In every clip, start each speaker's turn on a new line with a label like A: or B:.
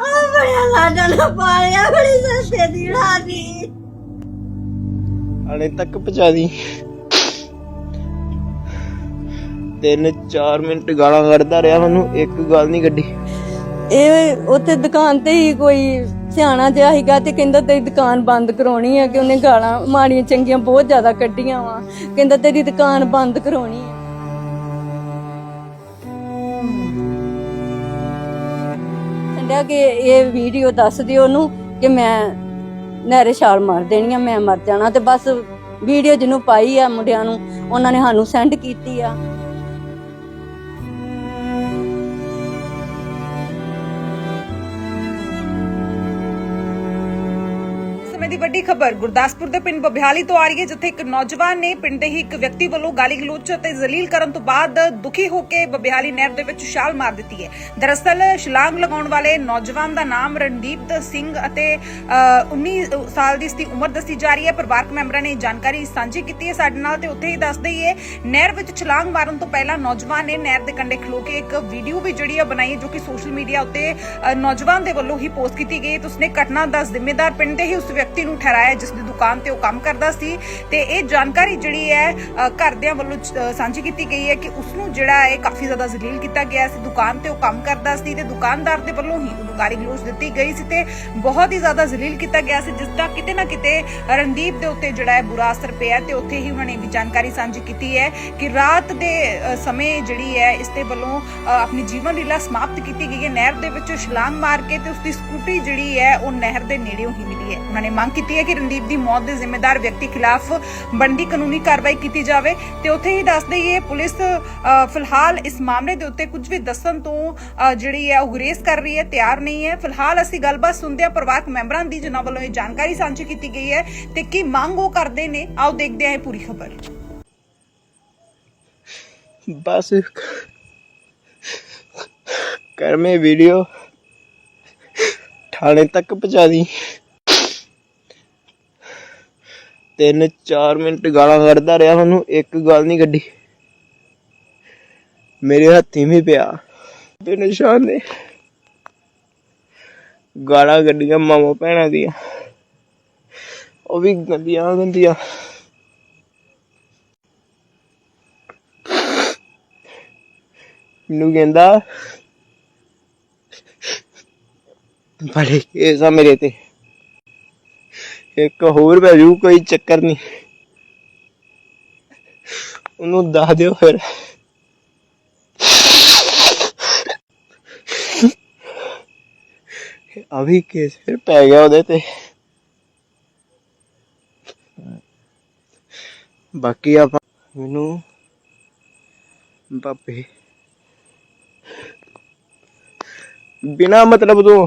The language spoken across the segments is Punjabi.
A: ਆ ਬੜਿਆ ਲਾਡਾ ਨਾ ਪਾਇਆ ਬੜੀ ਸਸਤੇ ਦੀ ਰਾਦੀ
B: ਹਾਲੇ ਤੱਕ ਪਹੁੰਚਾ ਦੀ। ਤਿੰਨ ਚਾਰ ਮਿੰਟ ਗਾਲਾਂ ਕੱਢਦਾ ਰਿਹਾ ਮੈਨੂੰ, ਇੱਕ ਗੱਲ ਨਹੀਂ ਕੱਢੀ।
A: ਇਹ ਉੱਥੇ ਦੁਕਾਨ ਤੇ ਹੀ ਕੋਈ ਸਿਆਣਾ ਜਿਹਾ ਸੀਗਾ ਤੇ ਕਹਿੰਦਾ ਤੇਰੀ ਦੁਕਾਨ ਬੰਦ ਕਰਾਉਣੀ ਆ ਕਿ ਉਹਨੇ ਗਾਲਾਂ ਮਾੜੀਆਂ ਚੰਗੀਆਂ ਬਹੁਤ ਜ਼ਿਆਦਾ ਕੱਢੀਆਂ ਵਾ। ਕਹਿੰਦਾ ਤੇਰੀ ਦੁਕਾਨ ਬੰਦ ਕਰਾਉਣੀ ਹੈ ਕਹਿੰਦਾ ਕਿ ਇਹ ਵੀਡੀਓ ਦੱਸ ਦਿਓ ਉਹਨੂੰ ਕਿ ਮੈਂ ਨਹਿਰੇ ਛਾਲ ਮਾਰ ਦੇਣੀ ਆ, ਮੈਂ ਮਰ ਜਾਣਾ ਤੇ ਬਸ ਵੀਡੀਓ ਜਿਹਨੂੰ ਪਾਈ ਆ ਮੁੰਡਿਆਂ ਨੂੰ, ਉਹਨਾਂ ਨੇ ਸਾਨੂੰ ਸੈਂਡ ਕੀਤੀ ਆ।
C: ਵੱਡੀ ਖਬਰ ਗੁਰਦਾਸਪੁਰ ਦੇ ਪਿੰਡ ਬਬਿਆਲੀ ਤੋਂ ਆ ਰਹੀ ਹੈ ਜਿੱਥੇ ਇੱਕ ਨੌਜਵਾਨ ਨੇ ਪਿੰਡ ਦੇ ਹੀ ਇੱਕ ਵਿਅਕਤੀ ਵੱਲੋਂ ਗਾਲੀ ਗਲੋਚ ਅਤੇ ਜ਼ਲੀਲ ਕਰਨ ਤੋਂ ਬਾਅਦ ਦੁਖੀ ਹੋ ਕੇ ਬਬਿਆਲੀ ਨਹਿਰ ਦੇ ਵਿੱਚ ਛਾਲ ਮਾਰ ਦਿੱਤੀ ਹੈ। ਦਰਅਸਲ ਛਲਾਂਗ ਲਗਾਉਣ ਵਾਲੇ ਨੌਜਵਾਨ ਦਾ ਨਾਮ ਰਣਦੀਪ ਸਿੰਘ ਅਤੇ ਅ, 19 ਸਾਲ ਦੀ ਇਸਦੀ ਉਮਰ ਦੱਸੀ ਜਾ ਰਹੀ ਹੈ। ਪਰਿਵਾਰਕ ਮੈਂਬਰਾਂ ਨੇ ਇਹ ਜਾਣਕਾਰੀ ਸਾਂਝੀ ਕੀਤੀ ਹੈ ਸਾਡੇ ਨਾਲ ਤੇ ਉੱਥੇ ਹੀ ਦੱਸ ਦਈਏ ਨਹਿਰ ਵਿੱਚ ਛਲਾਂਗ ਮਾਰਨ ਤੋਂ ਪਹਿਲਾਂ ਨੌਜਵਾਨ ਨੇ ਨਹਿਰ ਦੇ ਕੰਢੇ ਖਲੋ ਕੇ ਇੱਕ ਵੀਡੀਓ ਵੀ ਜਿਹੜੀ ਹੈ ਬਣਾਈ ਜੋ ਕਿ ਸੋਸ਼ਲ ਮੀਡੀਆ ਉੱਤੇ ਨੌਜਵਾਨ ਦੇ ਵੱਲੋਂ ਹੀ ਪੋਸਟ ਕੀਤੀ ਗਈ ਤੇ ਉਸਨੇ ਘਟਨਾ ਦਾ ਜ਼ਿੰਮੇਦਾਰ ਪਿੰਡ ਦੇ ਹੀ ਉਸ ਵਿਅਕਤੀ ਨੂੰ ਠਹਿਰਾਇਆ ਜਿਸ ਦੀ ਦੁਕਾਨ ਤੇ ਉਹ ਕੰਮ ਕਰਦਾ ਸੀ। ਤੇ ਇਹ ਜਾਣਕਾਰੀ ਜਿਹੜੀ ਹੈ ਘਰਦਿਆਂ ਵੱਲੋਂ ਸਾਂਝੀ ਕੀਤੀ ਗਈ ਹੈ ਕਿ ਉਸ ਨੂੰ ਜਿਹੜਾ ਹੈ ਕਾਫੀ ਜ਼ਿਆਦਾ ਜ਼ਲੀਲ ਕੀਤਾ ਗਿਆ ਸੀ। ਦੁਕਾਨ ਤੇ ਉਹ ਕੰਮ ਕਰਦਾ ਸੀ ਤੇ ਦੁਕਾਨਦਾਰ ਦੇ ਵੱਲੋਂ ਹੀ ਉਹਨੂੰ ਗਾਲੀ ਗਲੋਚ ਦਿੱਤੀ ਗਈ ਸੀ ਤੇ ਬਹੁਤ ਹੀ ਜ਼ਿਆਦਾ ਜ਼ਲੀਲ ਕੀਤਾ ਗਿਆ ਸੀ ਜਿਸ ਦਾ ਕਿਤੇ ਨਾ ਕਿਤੇ ਰਣਦੀਪ ਦੇ ਉੱਤੇ ਜਿਹੜਾ ਹੈ ਬੁਰਾ ਅਸਰ ਪਿਆ ਤੇ ਉੱਥੇ ਹੀ ਉਹਨਾਂ ਨੇ ਵੀ ਜਾਣਕਾਰੀ ਸਾਂਝੀ ਕੀਤੀ ਹੈ ਕਿ ਰਾਤ ਦੇ ਸਮੇਂ ਜਿਹੜੀ ਹੈ ਇਸ ਦੇ ਵੱਲੋਂ ਅ, ਆਪਣੀ ਜੀਵਨ ਲੀਲਾ ਸਮਾਪਤ ਕੀਤੀ ਗਈ ਹੈ। ਨਹਿਰ ਦੇ ਵਿੱਚ ਛਲਾਂਗ ਮਾਰ ਕੇ ਤੇ ਉਸ ਦੀ ਸਕੂਟਰੀ ਜਿਹੜੀ ਹੈ ਉਹ ਨਹਿਰ ਦੇ ਨੇੜਿਓਂ ਹੀ ਮਿਲੀ ਹੈ। ਉਹਨਾਂ ਨੇ ਮੰਗ ਕੀਤੀ ਹੈ ਕਿ ਰਣਦੀਪ ਦੀ ਮੌਤ ਦੇ ਜ਼ਿੰਮੇਦਾਰ ਵਿਅਕਤੀ ਖਿਲਾਫ ਬਣਦੀ ਕਾਨੂੰਨੀ ਕਾਰਵਾਈ ਕੀਤੀ ਜਾਵੇ ਤੇ ਉੱਥੇ ਹੀ ਦੱਸ ਦਈਏ ਪੁਲਿਸ ਅ, ਫਿਲਹਾਲ ਇਸ ਮਾਮਲੇ ਦੇ ਉੱਤੇ ਕੁਝ ਵੀ ਦੱਸਣ ਤੋਂ ਅ, ਜਿਹੜੀ ਹੈ ਉਹ ਗੁਰੇਜ਼ ਕਰ ਰਹੀ ਹੈ ਤਿਆਰ ਨਹੀਂ ਹੈ। ਫਿਲਹਾਲ ਅਸੀਂ ਗੱਲਬਾਤ ਸੁਣਦੇ ਹਾਂ ਪਰਿਵਾਰਕ ਮੈਂਬਰਾਂ ਦੀ ਜਿਨ੍ਹਾਂ ਵੱਲੋਂ ਇਹ ਜਾਣਕਾਰੀ ਸਾਂਝੀ ਕੀਤੀ ਗਈ ਹੈ ਤੇ ਕੀ ਮੰਗ ਉਹ ਕਰਦੇ ਨੇ ਆਓ ਦੇਖਦੇ ਹਾਂ ਇਹ ਪੂਰੀ ਖਬਰ।
B: ਬਸ ਕਰ ਮੈਂ ਵੀਡੀਓ ਥਾਣੇ ਤੱਕ ਪਹੁੰਚਾ ਦੀ। ਤਿੰਨ ਚਾਰ ਮਿੰਟ ਗਾਲਾਂ ਕੱਢਦਾ ਰਿਹਾ ਮੈਨੂੰ ਇੱਕ ਗੱਲ ਨਹੀਂ ਕੱਢੀ। ਮੇਰੇ ਹੱਥੀ ਵੀ ਪਿਆ। ਤੇ ਨਿਸ਼ਾਨ ਨੇ ਗਾਲਾਂ ਕੱਢੀਆਂ ਮਾਮਾ ਭੈਣਾਂ ਦੀਆਂ। ਉਹ ਵੀ ਗੰਦੀਆਂ ਗੰਦੀਆਂ। ਮੈਨੂੰ ਕਹਿੰਦਾ, ਬੜੇ ਕੇਸ ਆ ਮੇਰੇ ਤੇ। ਇੱਕ ਹੋਰ ਪੈ ਜੂ ਕੋਈ ਚੱਕਰ ਨਹੀਂ। ਉਹਨੂੰ ਦੱਸ ਦਿਓ ਫਿਰ। ਆ ਕੇਸ ਫਿਰ ਪੈ ਗਿਆ ਉਹਦੇ ਤੇ। ਬਾਕੀ ਆਪਾਂ ਮੈਨੂੰ ਬਾਪੇ ਬਿਨਾ ਮਤਲਬ ਤੋਂ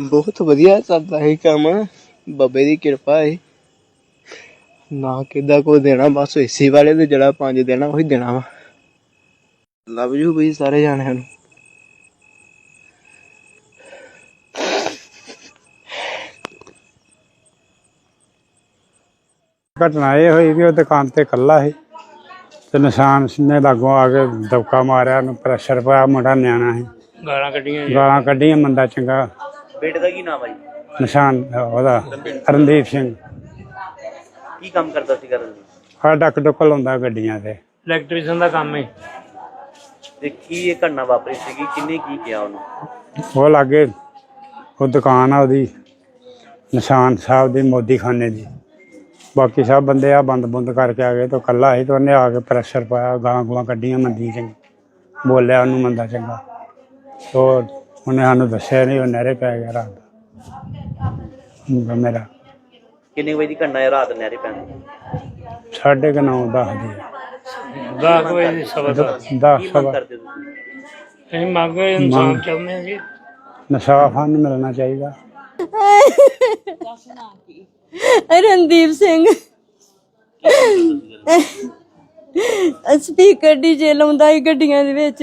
B: ਬਹੁਤ ਵਧੀਆ ਚੱਲਦਾ ਹੈ ਕੰਮ। ਬੱਬੇ ਦੀ ਕਿਰਪਾ ਹੈ ਨਾ ਕਿਦਾ ਕੋ ਦੇਣਾ ਬਸ ਏਸੀ ਵਾਲੇ ਦੇ ਜਿਹੜਾ ਪੰਜ ਦੇਣਾ ਉਹੀ ਦੇਣਾ ਵਾ। ਲਵ ਯੂ ਬਈ ਸਾਰੇ ਜਾਣਿਆਂ ਨੂੰ।
D: ਘਟਨਾ ਇਹ ਹੋਈ ਵੀ ਉਹ ਦੁਕਾਨ ਤੇ ਇਕੱਲਾ ਸੀ। ਤੇ ਨਿਸ਼ਾਨ ਨੇ ਲਾਗੋਂ ਆ ਕੇ ਦਬਕਾ ਮਾਰਿਆ ਉਹਨੂੰ ਪ੍ਰੈਸ਼ਰ ਪਾਇਆ ਮੁੰਡਾ ਨਿਆਣਾ ਸੀ।
B: ਗਾਲਾਂ ਕੱਢੀਆਂ
D: ਗਾਲਾਂ ਕੱਢੀਆਂ ਮੰਦਾ ਚੰਗਾ।
E: ਬੇਟੇ ਦਾ ਕੀ ਨਾਮ ਹੈ ਜੀ?
D: ਨਿਸ਼ਾਨ ਉਹਦਾ ਰਣਦੀਪ ਸਿੰਘ।
E: ਕੀ ਕੰਮ ਕਰਦਾ ਸੀ ਕਰਨ ਜੀ
D: ਆ ਡੱਕ ਡੁੱਕ ਲਾਉਂਦਾ ਗੱਡੀਆਂ ਤੇ।
B: ਇਲੈਕਟ੍ਰੀਸ਼ੀਅਨ ਦਾ ਕੰਮ ਹੈ
E: ਤੇ ਕੀ ਇਹ ਘਟਨਾ ਵਾਪਰੀ ਸੀਗੀ? ਕਿੰਨੇ ਕੀ ਕਿਹਾ ਉਹਨੂੰ?
D: ਉਹ ਲਾਗੇ ਉਹ ਦੁਕਾਨ ਆ ਉਹਦੀ ਨਿਸ਼ਾਨ ਸਾਹਿਬ ਦੀ ਮੋਦੀ ਖਾਨੇ ਦੀ। ਬਾਕੀ ਸਭ ਬੰਦੇ ਆ ਬੰਦ ਬੰਦ ਕਰਕੇ ਆ ਗਏ ਤੇ ਇਕੱਲਾ ਸੀ ਤੇ ਉਹਨੇ ਆ ਕੇ ਪ੍ਰੈਸ਼ਰ ਪਾਇਆ ਗਾਲਾਂ ਗੂਲਾਂ ਕੱਢੀਆਂ ਮੰਦੀ ਚੰਗੀ ਬੋਲਿਆ ਉਹਨੂੰ ਮੰਦਾ ਚੰਗਾ। ਤੋ ਉਹਨੇ ਸਾਨੂੰ ਦੱਸਿਆ ਨਹੀਂ ਉਹ ਨਹਿਰੇ ਪੈ ਗਿਆ ਰਾਤ ਦਾ। ਮੇਰਾ।
E: ਕਿੰਨੇ ਵਜੇ ਦੀ ਘਟਨਾ ਹੈ ਰਾਤ ਨਹਿਰੇ ਪੈਣ ਦੀ?
D: ਸਾਢੇ ਕੁ ਨੌ ਦਸ ਦੀ।
F: ਦਸ ਵਜੇ ਦੀ ਸਵਾ ਦਸ।
E: ਕੀ ਮੰਗ
D: ਸਵਾ
E: ਕਰਦੇ ਤੁਸੀਂ?
F: ਅਸੀਂ ਮੰਗ ਇਨਸਾਫ ਚਾਹੁੰਦੇ ਹਾਂ ਜੀ
D: ਨਸ਼ਾ ਸਾਨੂੰ ਮਿਲਣਾ ਚਾਹੀਦਾ।
A: ਰਣਦੀਪ ਸਿੰਘ। ਸਪੀਕਰ ਡੀਜੇ ਲਾਉਂਦਾ ਹੀ ਗੱਡੀਆਂ ਦੇ ਵਿੱਚ।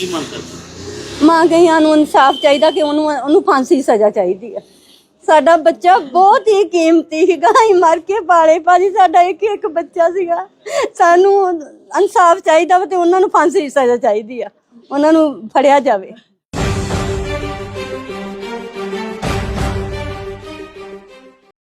E: ਕੀ ਮੰਗ ਕਰਦੇ
A: ਮਾਂ ਗਈਆਂ ਨੂੰ ਇਨਸਾਫ ਚਾਹੀਦਾ ਕਿ ਉਹਨੂੰ ਉਹਨੂੰ ਫਾਂਸੀ ਦੀ ਸਜ਼ਾ ਚਾਹੀਦੀ ਹੈ। ਸਾਡਾ ਬੱਚਾ ਬਹੁਤ ਹੀ ਕੀਮਤੀ ਸੀਗਾ, ਅਸੀਂ ਮਰ ਕੇ ਪਾਲੇ। ਭਾਜੀ, ਸਾਡਾ ਇੱਕ ਇੱਕ ਬੱਚਾ ਸੀਗਾ। ਸਾਨੂੰ ਇਨਸਾਫ ਚਾਹੀਦਾ ਵਾ ਤੇ ਉਹਨਾਂ ਨੂੰ ਫਾਂਸੀ ਦੀ ਸਜ਼ਾ ਚਾਹੀਦੀ ਆ। ਉਹਨਾਂ ਨੂੰ ਫੜਿਆ ਜਾਵੇ।